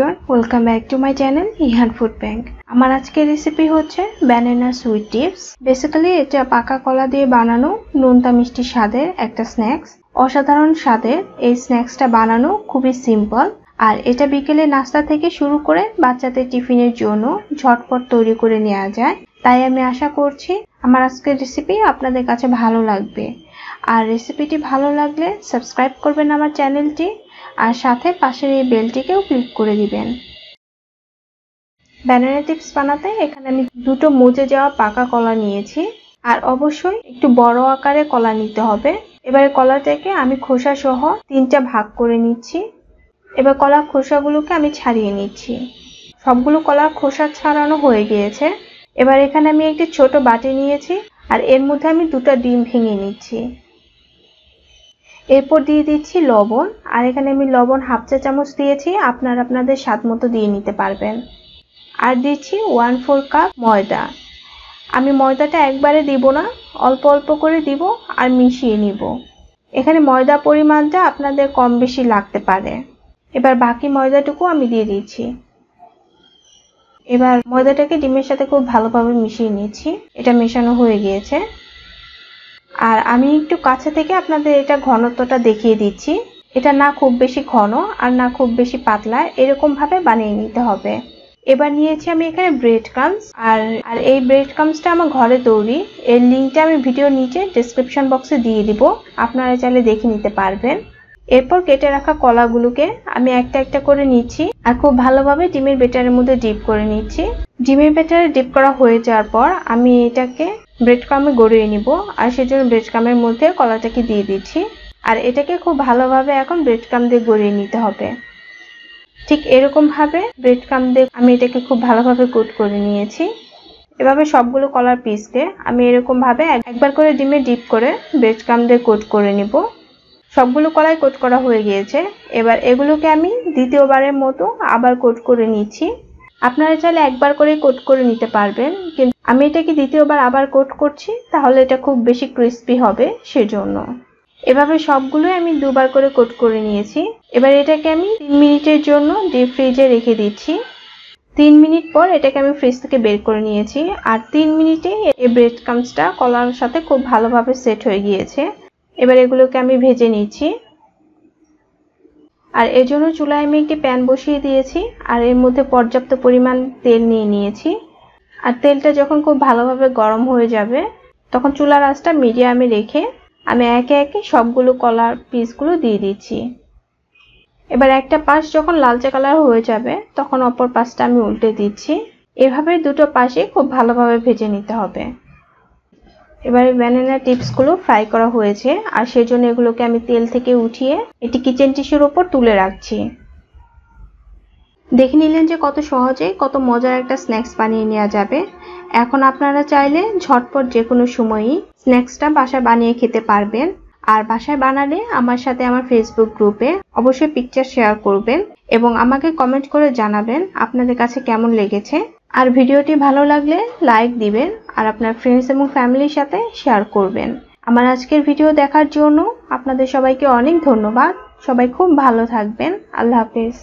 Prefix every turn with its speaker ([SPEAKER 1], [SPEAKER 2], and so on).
[SPEAKER 1] Everyone welcome back to my channel Ihan food bank আমার আজকের recipe হচ্ছে banana sweet tips basically এটা পাকা কলা দিয়ে বানানো নোনতা মিষ্টি স্বাদের একটা স্ন্যাক্স অসাধারণ স্বাদের এই স্ন্যাক্সটা বানানো খুবই সিম্পল আর এটা বিকেলে নাস্তা থেকে শুরু করে বাচ্চাদের টিফিনের জন্য ঝটপট তৈরি করে নেওয়া যায়। তাই আমি আশা করছি আমার আজকের রেসিপি আপনাদের কাছে ভালো লাগবে। আর রেসিপিটি ভালো লাগলে সাবস্ক্রাইব করবেন আমার চ্যানেলটি আর সাথে পাশের এই বেলটিকেও ক্লিক করে দিবেন। ব্যানানা টিপস বানাতে এখানে আমি দুটো মুজে যাওয়া পাকা কলা নিয়েছি। আর অবশ্যই একটু বড় আকারে কলা নিতে হবে। এবারে কলাটাকে আমি খোসা সহ তিনটা ভাগ করে নিচ্ছি। এবার কলার খোসাগুলোকে আমি ছাড়িয়ে নিচ্ছি। সবগুলো কলার খোসা ছাড়ানো হয়ে গিয়েছে। এবার এখানে আমি একটি ছোট বাটি নিয়েছি। আর এর মধ্যে আমি দুটো ডিম ভেঙে নিচ্ছি। এরপর দিয়ে দিচ্ছি লবণ, আর এখানে আমি লবণ হাফ চা চামচ দিয়েছি, আপনারা আপনাদের স্বাদ মতো দিয়ে নিতে পারবেন। আর দিচ্ছি ওয়ান ফোর কাপ ময়দা। আমি ময়দাটা একবারে দিব না, অল্প অল্প করে দিব আর মিশিয়ে নিব। এখানে ময়দা পরিমাণটা আপনাদের কম বেশি লাগতে পারে। এবার বাকি ময়দাটুকু আমি দিয়ে দিচ্ছি। এবার ময়দাটাকে ডিমের সাথে খুব ভালোভাবে মিশিয়ে নিচ্ছি। এটা মেশানো হয়ে গিয়েছে। আর আমি একটু কাছে থেকে আপনাদের এটা ঘনত্বটা দেখিয়ে দিচ্ছি। এটা না খুব বেশি ঘন আর না খুব বেশি পাতলা এরকম ভাবে বানিয়ে নিতে হবে। এবার নিয়েছি আমি এখানে ব্রেড ক্রামস আর আর এই ব্রেড ক্রামসটা আমার ঘরে তৈরি। এর লিঙ্কটা আমি ভিডিওর নিচে ডিসক্রিপশন বক্সে দিয়ে দিব। আপনারা চাইলে দেখে নিতে পারবেন। এরপর কেটে রাখা কলাগুলোকে আমি একটা একটা করে নিচ্ছি আর খুব ভালোভাবে ডিমের বেটারের মধ্যে ডিপ করে নিচ্ছি। ডিমের বেটারে ডিপ করা হয়ে যাওয়ার পর আমি এটাকে ব্রেড ক্রামে গড়িয়ে নিব, আর সেজন্য ব্রেড ক্রামের মধ্যে কলাটাকে দিয়ে দিচ্ছি। আর এটাকে খুব ভালোভাবে এখন ব্রেড ক্রাম দিয়ে গড়িয়ে নিতে হবে। ঠিক এরকম ভাবে ব্রেড ক্রাম দিয়ে আমি এটাকে খুব ভালোভাবে কোট করে নিয়েছি। এভাবে সবগুলো কলার পিসকে আমি এরকম ভাবে একবার করে ডিমে ডিপ করে ব্রেড ক্রাম দিয়ে কোট করে নিব। সবগুলো কলাই কোট করা হয়ে গিয়েছে। এবার এগুলোকে আমি দ্বিতীয়বারের মতো আবার কোট করে নিচ্ছি। আপনারা চাইলে একবার করে কোট করে নিতে পারবেন, কিন্তু আমি এটাকে দ্বিতীয়বার আবার কোট করছি, তাহলে এটা খুব বেশি ক্রিস্পি হবে সেজন্য। এভাবে সবগুলোই আমি দুবার করে কোট করে নিয়েছি। এবার এটাকে আমি তিন মিনিটের জন্য ডিপ ফ্রিজে রেখে দিচ্ছি। তিন মিনিট পর এটাকে আমি ফ্রিজ থেকে বের করে নিয়েছি, আর তিন মিনিটে এই ব্রেড ক্রামসটা কলার সাথে খুব ভালোভাবে সেট হয়ে গিয়েছে। এবার এগুলোকে আমি ভেজে নিচ্ছি। আর এর জন্য চুলায় আমি একটি প্যান বসিয়ে দিয়েছি, আর এর মধ্যে পর্যাপ্ত পরিমাণ তেল নিয়ে নিয়েছি। আর তেলটা যখন খুব ভালোভাবে গরম হয়ে যাবে, তখন চুলার আঁচটা মিডিয়ামে রেখে আমি একে একে সবগুলো কলার পিসগুলো দিয়ে দিচ্ছি। এবার একটা পাশ যখন লালচে কালার হয়ে যাবে, তখন অপর পাশটা আমি উল্টে দিচ্ছি। এভাবে দুটো পাশে খুব ভালোভাবে ভেজে নিতে হবে। এবারে ব্যানানা টিপসগুলো ফ্রাই করা হয়েছে, আর সেজন্য এগুলোকে আমি তেল থেকে উঠিয়ে এটি কিচেন টিস্যুর ওপর তুলে রাখছি। দেখে নিলেন যে কত সহজে, কত মজার একটা স্ন্যাক্স বানিয়ে নেওয়া যাবে। এখন আপনারা চাইলে ঝটপট যে কোনো সময়ই স্ন্যাক্সটা বাসায় বানিয়ে খেতে পারবেন। আর বাসায় বানালে আমার সাথে আমার ফেসবুক গ্রুপে অবশ্যই পিকচার শেয়ার করবেন এবং আমাকে কমেন্ট করে জানাবেন আপনাদের কাছে কেমন লেগেছে। আর ভিডিওটি ভালো লাগলে লাইক দিবেন আর আপনার ফ্রেন্ডস এবং ফ্যামিলির সাথে শেয়ার করবেন। আমার আজকের ভিডিও দেখার জন্য আপনাদের সবাইকে অনেক ধন্যবাদ। সবাই খুব ভালো থাকবেন। আল্লাহ হাফেজ।